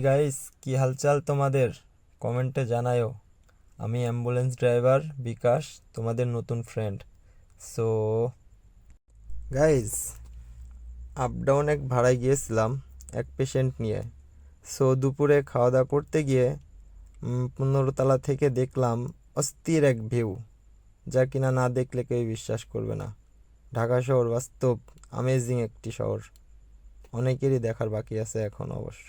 Guys কি হালচাল তোমাদের? কমেন্টে জানায়ও। আমি অ্যাম্বুলেন্স ড্রাইভার বিকাশ তোমাদের নতুন friend so guys up down এক ভাড়ায় গিয়েছিলাম এক পেশেন্ট নিয়ে। সো দুপুরে খাওয়া দাওয়া করতে গিয়ে উম, পনেরো তলা থেকে দেখলাম অস্থির এক ভিউ যা কিনা না দেখলে কেউ বিশ্বাস করবে না। ঢাকা শহর বাস্তব আমেজিং একটি শহর। অনেকেরই দেখার বাকি আছে এখন অবশ্য।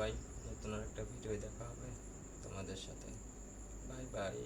সবাই নতুন একটা ভিডিও দেখা হবে তোমাদের সাথে। Bye bye.